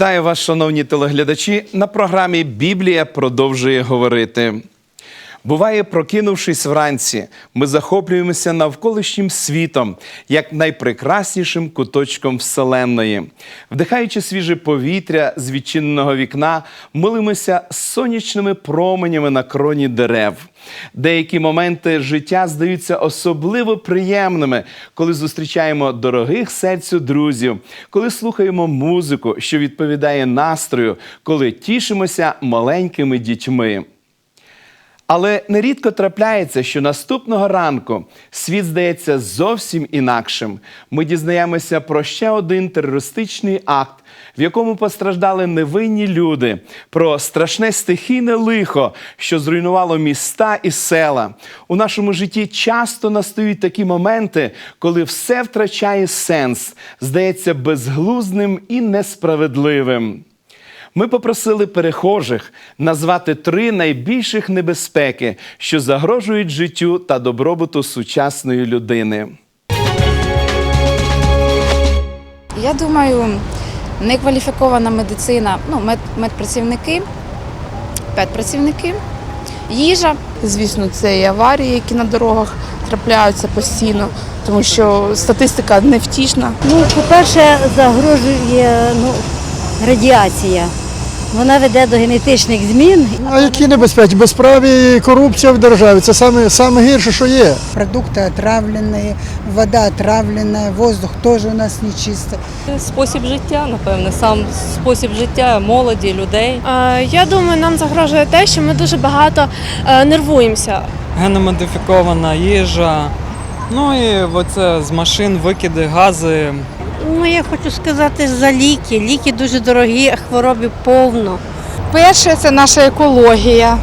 Вітаю вас, шановні телеглядачі. На програмі Біблія продовжує говорити. Буває, прокинувшись вранці, ми захоплюємося навколишнім світом, як найпрекраснішим куточком Вселенної. Вдихаючи свіже повітря з відчиненого вікна, милимося сонячними променями на кроні дерев. Деякі моменти життя здаються особливо приємними, коли зустрічаємо дорогих серцю друзів, коли слухаємо музику, що відповідає настрою, коли тішимося маленькими дітьми. Але нерідко трапляється, що наступного ранку світ здається зовсім інакшим. Ми дізнаємося про ще один терористичний акт, в якому постраждали невинні люди, про страшне стихійне лихо, що зруйнувало міста і села. У нашому житті часто настають такі моменти, коли все втрачає сенс, здається безглузним і несправедливим. Ми попросили перехожих назвати три найбільших небезпеки, що загрожують життю та добробуту сучасної людини. Я думаю, некваліфікована медицина, ну, мед, медпрацівники, педпрацівники, їжа. Звісно, це і аварії, які на дорогах трапляються постійно, тому що статистика невтішна. Ну, по-перше, загрожує ну, радіація. Вона веде до генетичних змін. А які небезпеки? Безправі і корупція в державі. Це саме, саме гірше, що є. Продукты отравленные, вода отравленная, воздух тоже у нас нечистый. Спосіб життя, напевне, сам спосіб життя молоді, людей. Е, Я думаю, нам загрожує те, що ми дуже багато е, нервуємося. геномодифікована їжа. Ну і оце з машин викиди, гази. Ну, я хочу сказати за ліки. Ліки дуже дорогі, а хвороби повно. Перше це наша екологія.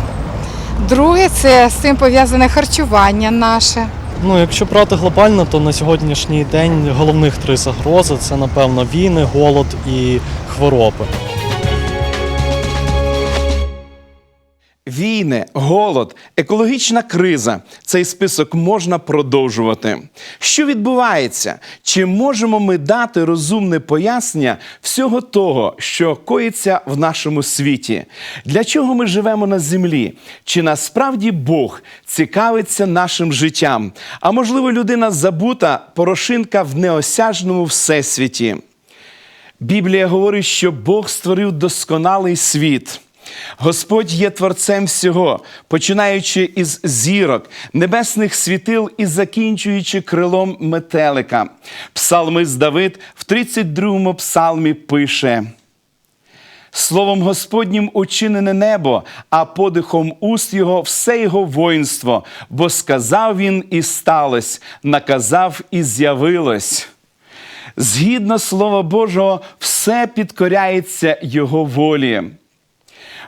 Друге це з цим пов'язане харчування наше. Ну, якщо брати глобально, то на сьогоднішній день головних три загрози це напевно війни, голод і хвороби. Війни, голод, екологічна криза. Цей список можна продовжувати. Що відбувається? Чи можемо ми дати розумне пояснення всього того, що коїться в нашому світі? Для чого ми живемо на землі? Чи насправді Бог цікавиться нашим життям? А можливо, людина забута порошинка в неосяжному всесвіті? Біблія говорить, що Бог створив досконалий світ. Господь є творцем всього, починаючи із зірок, небесних світил і закінчуючи крилом метелика. Псалмист Давид в 32-му псалмі пише. Словом Господнім учинене небо, а подихом уст його все його воїнство, бо сказав він і сталось, наказав і з'явилось. Згідно Слова Божого, все підкоряється Його волі.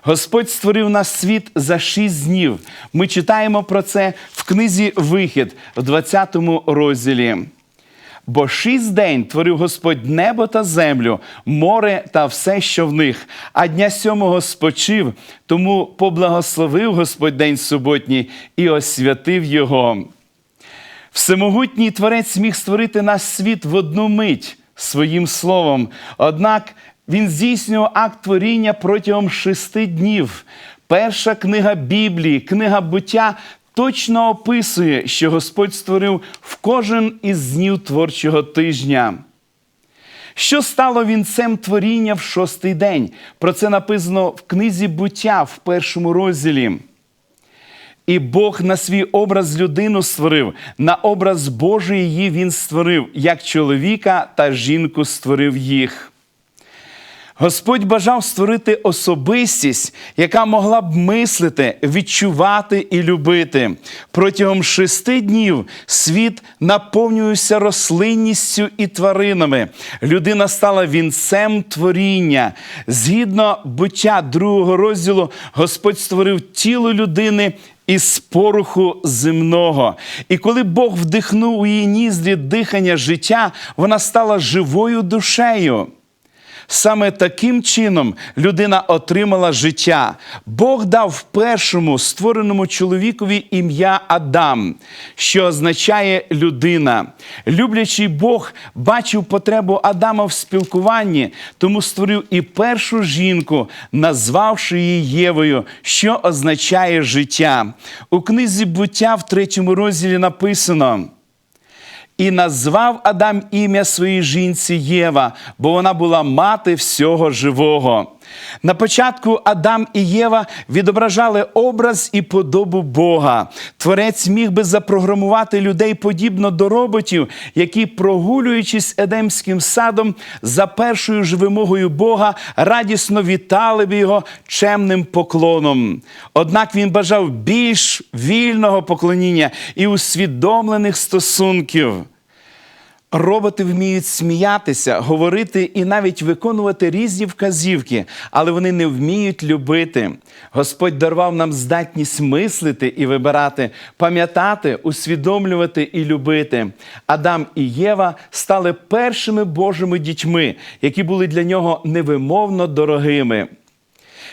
Господь створив наш світ за шість днів. Ми читаємо про це в книзі Вихід в 20 розділі. Бо шість день творив Господь небо та землю, море та все, що в них, а дня сьомого спочив, тому поблагословив Господь день суботній і освятив його. Всемогутній творець міг створити наш світ в одну мить своїм словом. Однак він здійснював акт творіння протягом шести днів. Перша книга Біблії, книга буття точно описує, що Господь створив в кожен із днів творчого тижня. Що стало вінцем творіння в шостий день? Про це написано в книзі буття в першому розділі. І Бог на свій образ людину створив, на образ Божий її він створив, як чоловіка та жінку створив їх. Господь бажав створити особистість, яка могла б мислити, відчувати і любити. Протягом шести днів світ наповнювався рослинністю і тваринами. Людина стала вінцем творіння. Згідно буття другого розділу, Господь створив тіло людини із пороху земного. І коли Бог вдихнув у її ніздрі дихання життя, вона стала живою душею. Саме таким чином людина отримала життя. Бог дав першому створеному чоловікові ім'я Адам, що означає людина. Люблячий Бог бачив потребу Адама в спілкуванні, тому створив і першу жінку, назвавши її Євою, що означає життя. У книзі буття в третьому розділі написано. І назвав Адам ім'я своїй жінці Єва, бо вона була мати всього живого. На початку Адам і Єва відображали образ і подобу Бога. Творець міг би запрограмувати людей подібно до роботів, які, прогулюючись Едемським садом, за першою ж вимогою Бога радісно вітали б його чемним поклоном. Однак він бажав більш вільного поклоніння і усвідомлених стосунків. Роботи вміють сміятися, говорити і навіть виконувати різні вказівки, але вони не вміють любити. Господь дарував нам здатність мислити і вибирати, пам'ятати, усвідомлювати і любити. Адам і Єва стали першими Божими дітьми, які були для нього невимовно дорогими.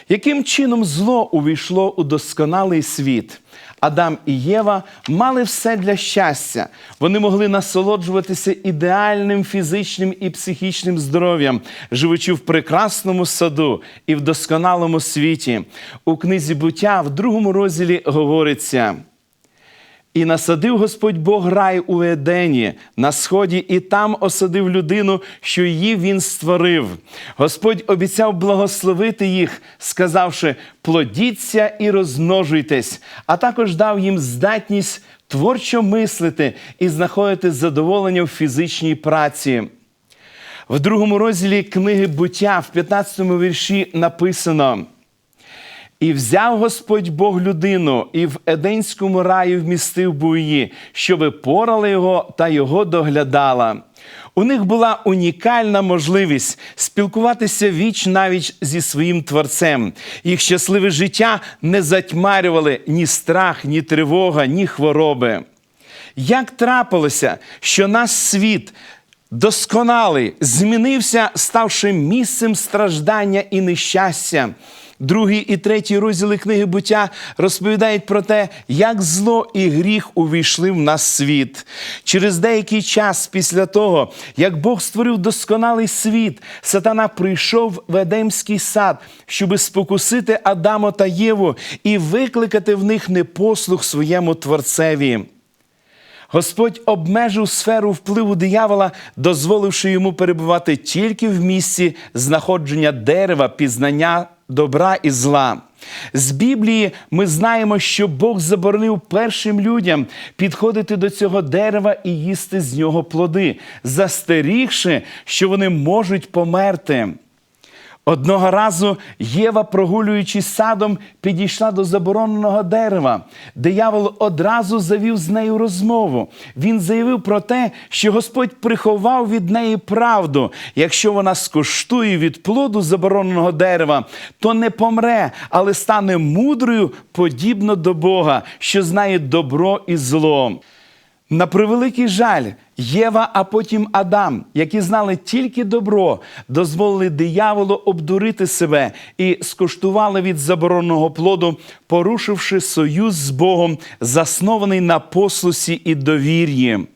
Яким чином зло увійшло у досконалий світ? Адам і Єва мали все для щастя. Вони могли насолоджуватися ідеальним фізичним і психічним здоров'ям, живучи в прекрасному саду і в досконалому світі. У книзі буття в другому розділі говориться. І насадив Господь Бог рай у Едені на сході, і там осадив людину, що її він створив. Господь обіцяв благословити їх, сказавши: плодіться і розмножуйтесь, а також дав їм здатність творчо мислити і знаходити задоволення в фізичній праці. В другому розділі книги буття в 15 вірші написано. І взяв Господь Бог людину, і в Еденському раї вмістив був її, щоби порала його та його доглядала. У них була унікальна можливість спілкуватися віч навіч зі своїм творцем. Їх щасливе життя не затьмарювали ні страх, ні тривога, ні хвороби. Як трапилося, що наш світ досконалий змінився, ставши місцем страждання і нещастя? Другий і третій розділи книги буття розповідають про те, як зло і гріх увійшли в нас світ. Через деякий час після того, як Бог створив досконалий світ, сатана прийшов в Едемський сад, щоби спокусити Адама та Єву і викликати в них непослух своєму творцеві. Господь обмежив сферу впливу диявола, дозволивши йому перебувати тільки в місці знаходження дерева, пізнання добра і зла. З Біблії ми знаємо, що Бог заборонив першим людям підходити до цього дерева і їсти з нього плоди, застерігши, що вони можуть померти. Одного разу Єва, прогулюючись садом, підійшла до забороненого дерева. Диявол одразу завів з нею розмову. Він заявив про те, що Господь приховав від неї правду. Якщо вона скуштує від плоду забороненого дерева, то не помре, але стане мудрою, подібно до Бога, що знає добро і зло. На превеликий жаль, Єва, а потім Адам, які знали тільки добро, дозволили дияволу обдурити себе і скуштували від забороненого плоду, порушивши союз з Богом, заснований на послусі і довір'ї.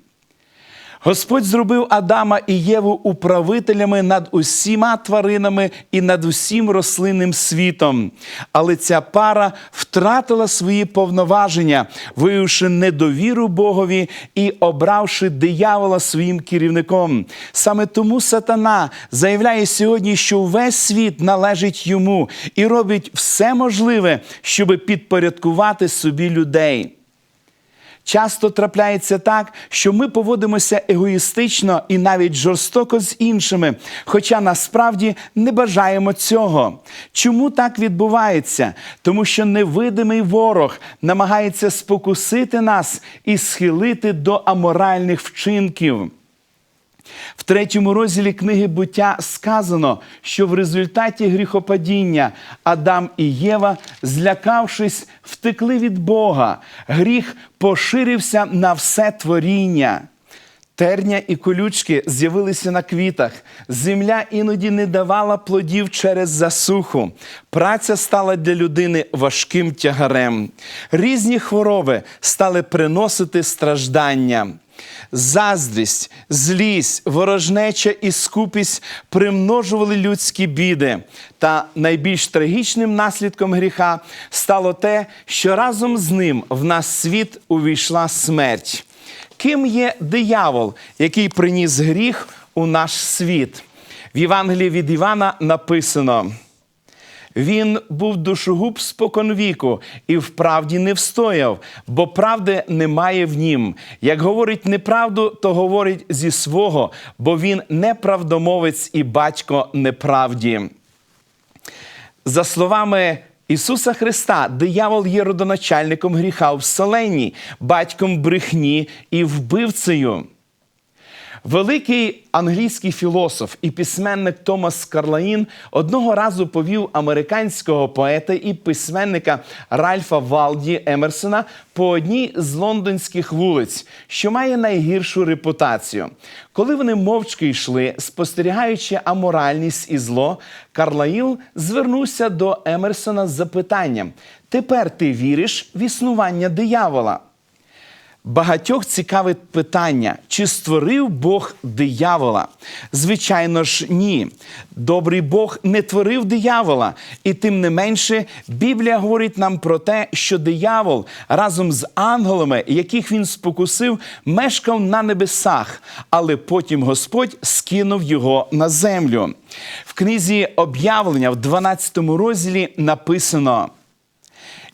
Господь зробив Адама і Єву управителями над усіма тваринами і над усім рослинним світом. Але ця пара втратила свої повноваження, виявивши недовіру Богові і обравши диявола своїм керівником. Саме тому сатана заявляє сьогодні, що весь світ належить йому і робить все можливе, щоб підпорядкувати собі людей. Часто трапляється так, що ми поводимося егоїстично і навіть жорстоко з іншими, хоча насправді не бажаємо цього. Чому так відбувається? Тому що невидимий ворог намагається спокусити нас і схилити до аморальних вчинків. В третьому розділі книги буття сказано, що в результаті гріхопадіння Адам і Єва, злякавшись, втекли від Бога. Гріх поширився на все творіння. Терня і колючки з'явилися на квітах. Земля іноді не давала плодів через засуху. Праця стала для людини важким тягарем. Різні хвороби стали приносити страждання. Заздрість, злість, ворожнеча і скупість примножували людські біди. Та найбільш трагічним наслідком гріха стало те, що разом з ним в наш світ увійшла смерть. Ким є диявол, який приніс гріх у наш світ? В Євангелії від Івана написано. Він був душогуб споконвіку і вправді не встояв, бо правди немає в нім. Як говорить неправду, то говорить зі свого, бо він неправдомовець і батько неправді. За словами Ісуса Христа, диявол є родоначальником гріха в вселенні, батьком брехні і вбивцею. Великий англійський філософ і письменник Томас Карлаїн одного разу повів американського поета і письменника Ральфа Валді Емерсона по одній з лондонських вулиць, що має найгіршу репутацію. Коли вони мовчки йшли, спостерігаючи аморальність і зло, Карлаїл звернувся до Емерсона з запитанням: Тепер ти віриш в існування диявола? Багатьох цікавить питання, чи створив Бог диявола? Звичайно ж, ні. Добрий Бог не творив диявола. І тим не менше, Біблія говорить нам про те, що диявол разом з ангелами, яких він спокусив, мешкав на небесах, але потім Господь скинув його на землю. В книзі об'явлення в 12 розділі написано.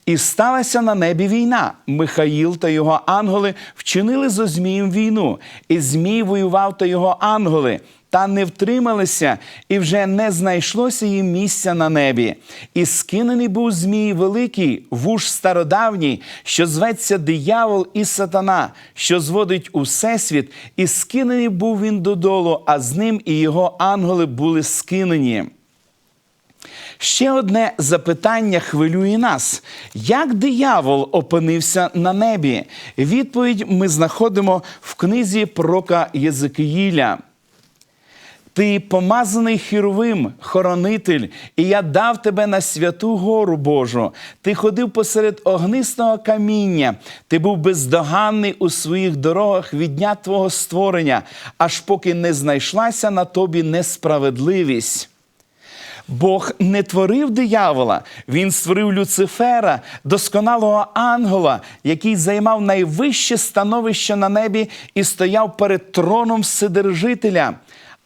І сталася на небі війна. Михаїл та його ангели вчинили зо Змієм війну, і Змій воював та його ангели. Та не втрималися, і вже не знайшлося їм місця на небі. І скинений був Змій великий, вуж стародавній, що зветься диявол і сатана, що зводить усесвіт, і скинений був він додолу, а з ним і його ангели були скинені. Ще одне запитання хвилює нас: як диявол опинився на небі? Відповідь ми знаходимо в книзі пророка Єзекиїля. Ти помазаний хіровим, хоронитель, і я дав тебе на святу гору Божу. Ти ходив посеред огнистого каміння, ти був бездоганний у своїх дорогах від дня твого створення, аж поки не знайшлася на тобі несправедливість. Бог не творив диявола, він створив Люцифера, досконалого ангела, який займав найвище становище на небі і стояв перед троном Вседержителя.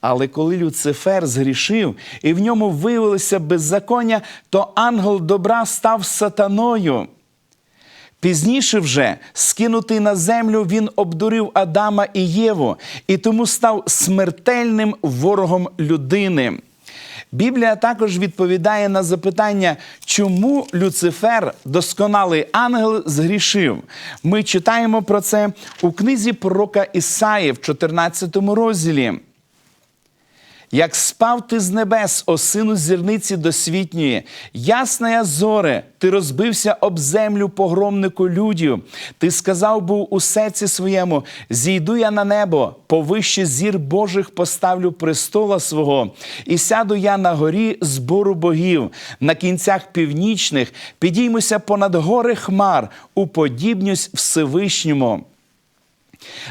Але коли Люцифер згрішив і в ньому виявилося беззаконня, то ангел добра став сатаною. Пізніше вже, скинутий на землю, він обдурив Адама і Єву, і тому став смертельним ворогом людини. Біблія також відповідає на запитання, чому Люцифер, досконалий ангел, згрішив. Ми читаємо про це у книзі пророка Ісаї в 14 розділі. Як спав ти з небес, о сину зірниці досвітньої, ясна зоре, ти розбився об землю погромнику людів. Ти сказав був у серці своєму: зійду я на небо, повище зір Божих поставлю престола свого, і сяду я на горі збору богів, на кінцях північних підіймуся понад гори хмар, уподібнюсь Всевишньому.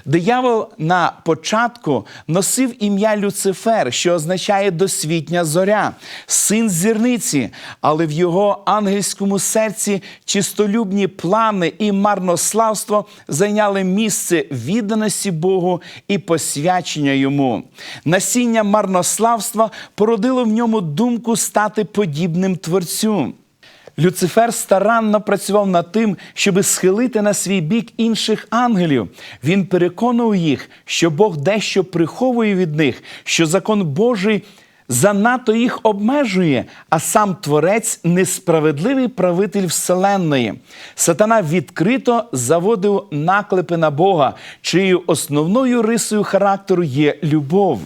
Диявол на початку носив ім'я Люцифер, що означає досвітня зоря, син зірниці, але в його ангельському серці чистолюбні плани і марнославство зайняли місце відданості Богу і посвячення йому. Насіння марнославства породило в ньому думку стати подібним творцю. Люцифер старанно працював над тим, щоб схилити на свій бік інших ангелів. Він переконував їх, що Бог дещо приховує від них, що закон Божий занадто їх обмежує, а сам Творець несправедливий правитель Вселенної. Сатана відкрито заводив наклепи на Бога, чиєю основною рисою характеру є любов.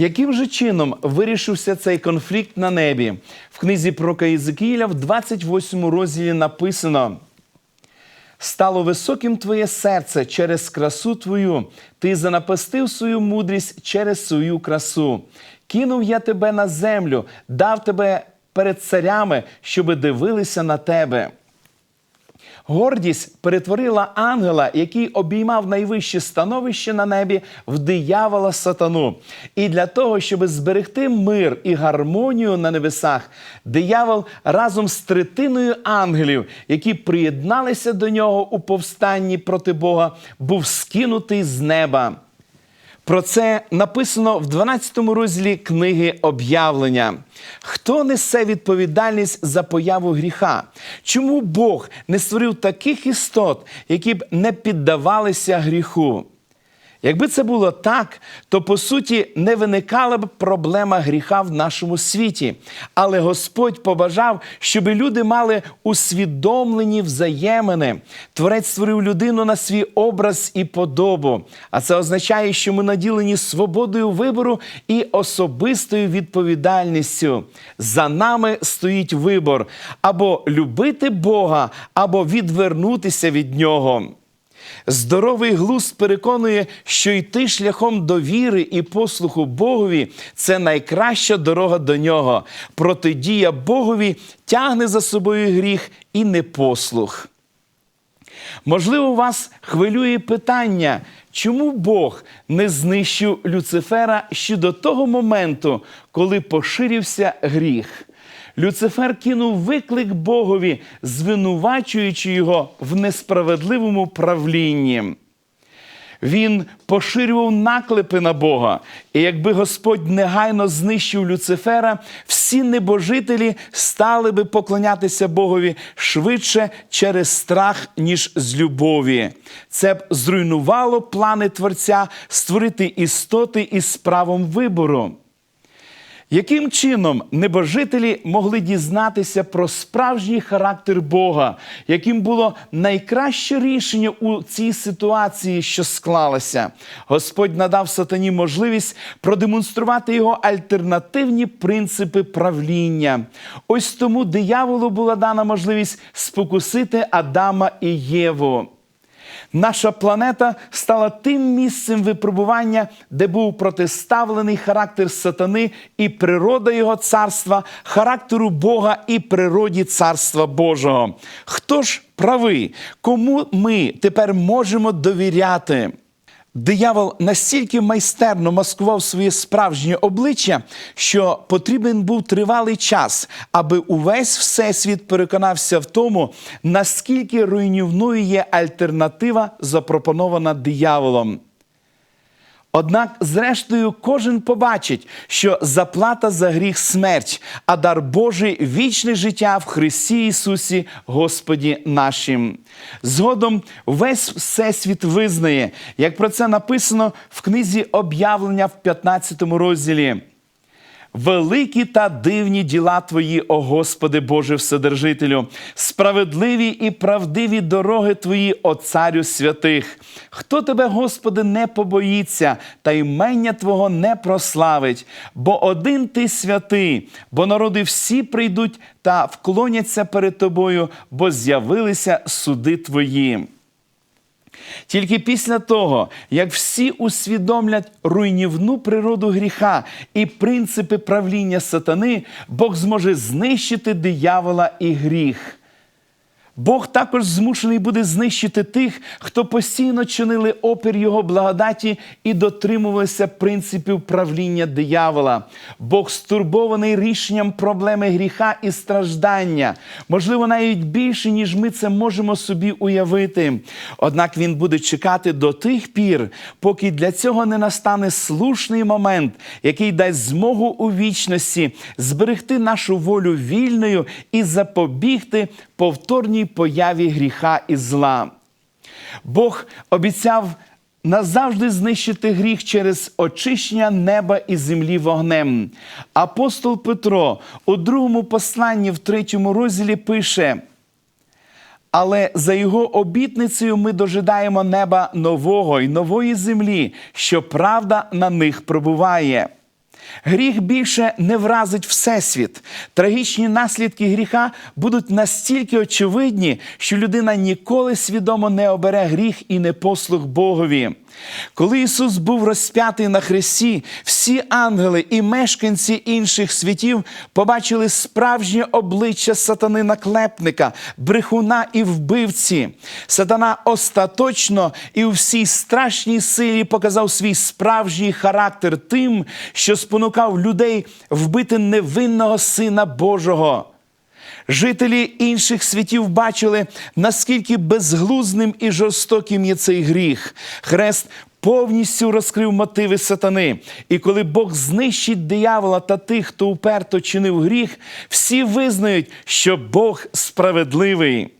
Яким же чином вирішився цей конфлікт на небі? В книзі пророка Єзекіїля в 28 розділі написано: Стало високим твоє серце через красу твою, ти занапастив свою мудрість через свою красу. Кинув я тебе на землю, дав тебе перед царями, щоби дивилися на тебе. Гордість перетворила ангела, який обіймав найвище становище на небі, в диявола сатану. І для того, щоб зберегти мир і гармонію на небесах, диявол разом з третиною ангелів, які приєдналися до нього у повстанні проти Бога, був скинутий з неба. Про це написано в 12 розділі книги об'явлення. Хто несе відповідальність за появу гріха? Чому Бог не створив таких істот, які б не піддавалися гріху? Якби це було так, то по суті не виникала б проблема гріха в нашому світі. Але Господь побажав, щоб люди мали усвідомлені взаємини. Творець створив людину на свій образ і подобу. А це означає, що ми наділені свободою вибору і особистою відповідальністю. За нами стоїть вибор або любити Бога, або відвернутися від нього. Здоровий глузд переконує, що йти шляхом довіри і послуху Богові це найкраща дорога до нього. Протидія Богові тягне за собою гріх і непослух. Можливо, вас хвилює питання, чому Бог не знищив Люцифера ще до того моменту, коли поширився гріх. Люцифер кинув виклик Богові, звинувачуючи його в несправедливому правлінні. Він поширював наклепи на Бога. І якби Господь негайно знищив Люцифера, всі небожителі стали би поклонятися Богові швидше через страх, ніж з любові. Це б зруйнувало плани Творця створити істоти із правом вибору. Яким чином небожителі могли дізнатися про справжній характер Бога, яким було найкраще рішення у цій ситуації, що склалася? Господь надав сатані можливість продемонструвати його альтернативні принципи правління. Ось тому дияволу була дана можливість спокусити Адама і Єву. Наша планета стала тим місцем випробування, де був протиставлений характер сатани і природа його царства, характеру Бога і природі царства Божого. Хто ж правий? Кому ми тепер можемо довіряти? Диявол настільки майстерно маскував своє справжнє обличчя, що потрібен був тривалий час, аби увесь всесвіт переконався в тому, наскільки руйнівною є альтернатива, запропонована дияволом. Однак, зрештою, кожен побачить, що заплата за гріх смерть, а дар Божий вічне життя в Христі Ісусі, Господі нашим. Згодом весь всесвіт визнає, як про це написано в книзі об'явлення в 15 розділі. Великі та дивні діла Твої, о Господи Боже Вседержителю, справедливі і правдиві дороги Твої, о Царю святих. Хто тебе, Господи, не побоїться, та імення Твого не прославить, бо один ти святий, бо народи всі прийдуть та вклоняться перед Тобою, бо з'явилися суди Твої. Тільки після того, як всі усвідомлять руйнівну природу гріха і принципи правління сатани, Бог зможе знищити диявола і гріх. Бог також змушений буде знищити тих, хто постійно чинили опір Його благодаті і дотримувалися принципів правління диявола. Бог стурбований рішенням проблеми гріха і страждання, можливо, навіть більше, ніж ми це можемо собі уявити. Однак Він буде чекати до тих пір, поки для цього не настане слушний момент, який дасть змогу у вічності зберегти нашу волю вільною і запобігти повторній появі гріха і зла. Бог обіцяв назавжди знищити гріх через очищення неба і землі вогнем. Апостол Петро у другому посланні в третьому розділі пише. Але за його обітницею ми дожидаємо неба нового й нової землі, що правда на них пробуває. Гріх більше не вразить Всесвіт. Трагічні наслідки гріха будуть настільки очевидні, що людина ніколи свідомо не обере гріх і не послух Богові. Коли Ісус був розп'ятий на хресті, всі ангели і мешканці інших світів побачили справжнє обличчя сатани наклепника, брехуна і вбивці. Сатана остаточно і у всій страшній силі показав свій справжній характер тим, що спонукав людей вбити невинного Сина Божого. Жителі інших світів бачили, наскільки безглузним і жорстоким є цей гріх. Хрест повністю розкрив мотиви сатани. І коли Бог знищить диявола та тих, хто уперто чинив гріх, всі визнають, що Бог справедливий.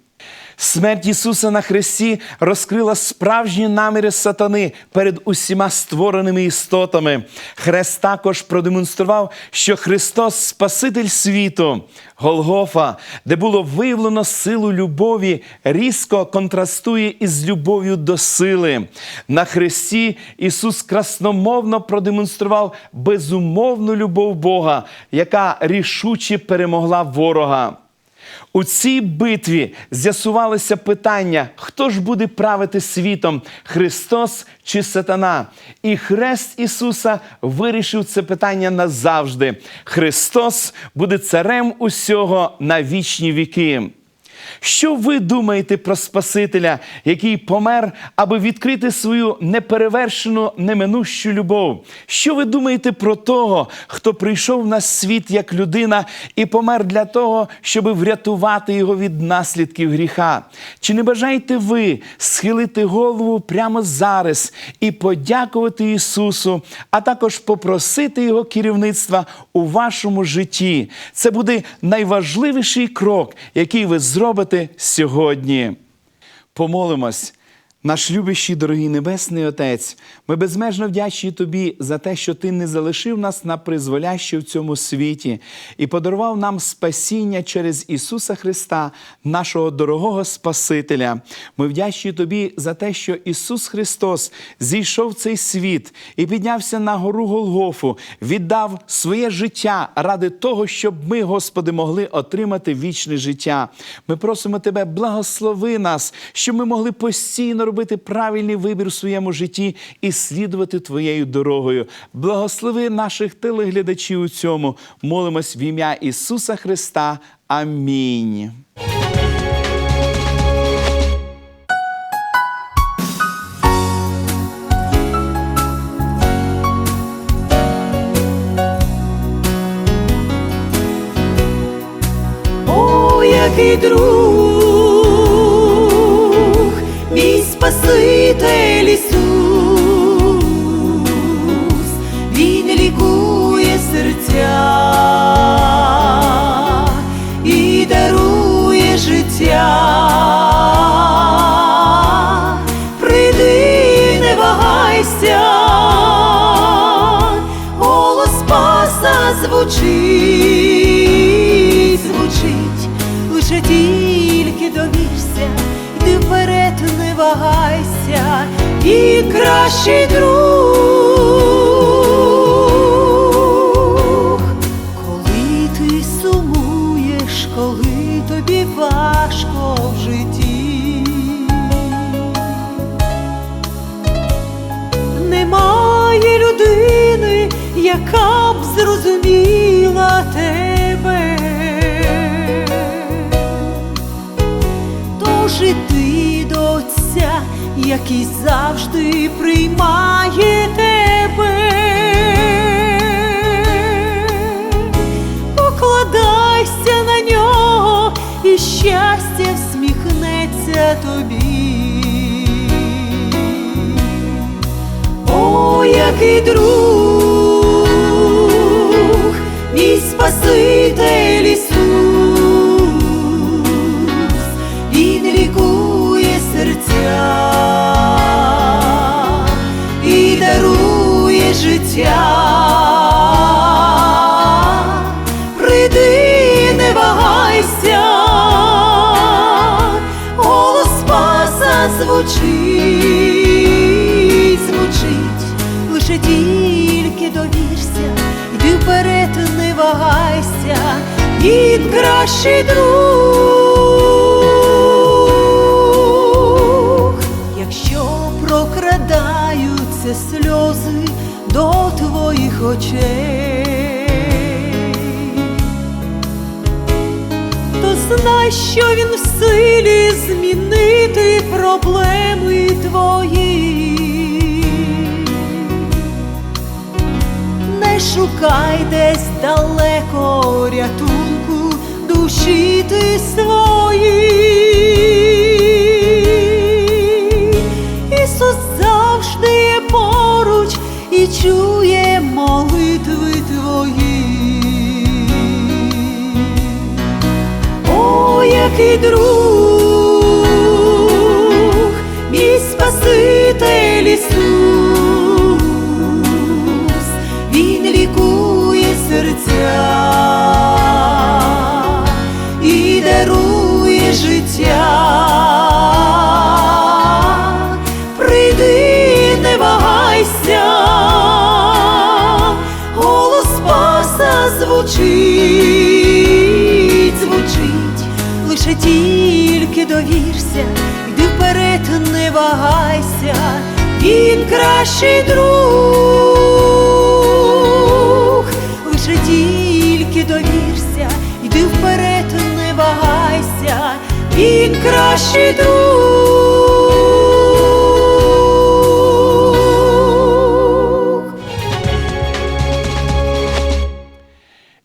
Смерть Ісуса на хресті розкрила справжні наміри сатани перед усіма створеними істотами. Хрест також продемонстрував, що Христос Спаситель світу, Голгофа, де було виявлено силу любові, різко контрастує із любов'ю до сили. На хресті Ісус красномовно продемонстрував безумовну любов Бога, яка рішуче перемогла ворога. У цій битві з'ясувалося питання, хто ж буде правити світом Христос чи Сатана. І хрест Ісуса вирішив це питання назавжди. Христос буде царем усього на вічні віки. Що ви думаєте про Спасителя, який помер, аби відкрити свою неперевершену неминущу любов? Що ви думаєте про того, хто прийшов на світ як людина і помер для того, щоб врятувати його від наслідків гріха? Чи не бажаєте ви схилити голову прямо зараз і подякувати Ісусу, а також попросити Його керівництва у вашому житті? Це буде найважливіший крок, який ви зробите сьогодні. Помолимось. Наш любящий, дорогий Небесний Отець, ми безмежно вдячні Тобі за те, що Ти не залишив нас на призволяще в цьому світі і подарував нам спасіння через Ісуса Христа, нашого дорогого Спасителя. Ми вдячні Тобі за те, що Ісус Христос зійшов в цей світ і піднявся на гору Голгофу, віддав своє життя ради того, щоб ми, Господи, могли отримати вічне життя. Ми просимо Тебе, благослови нас, щоб ми могли постійно робити правильний вибір в своєму житті і слідувати Твоєю дорогою. Благослови наших телеглядачів у цьому. Молимось в ім'я Ісуса Христа. Амінь. Друг, Спаситель Ісус, і кращий друг, коли ти сумуєш, коли тобі важко в житті. Немає людини, яка б зрозуміла тебе. Тож до Отця, який завжди приймає тебе. Покладайся на нього, і щастя всміхнеться тобі. О, який друг, мій Спаситель кращий друг, якщо прокрадаються сльози до твоїх очей, то знай, що він в силі змінити проблеми твої. Шукай десь далеко рятунку душі свої. Ісус завжди є поруч і чує молитви твої. О, який друг, життя. Прийди, не вагайся, голос Спаса звучить, звучить, лише тільки довірся, йди вперед, не вагайся, він кращий друг, лише тільки він кращий друг.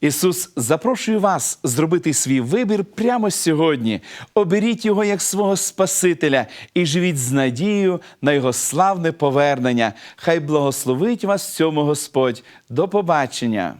Ісус запрошує вас зробити свій вибір прямо сьогодні. Оберіть його як свого Спасителя і живіть з надією на його славне повернення. Хай благословить вас цьому Господь. До побачення!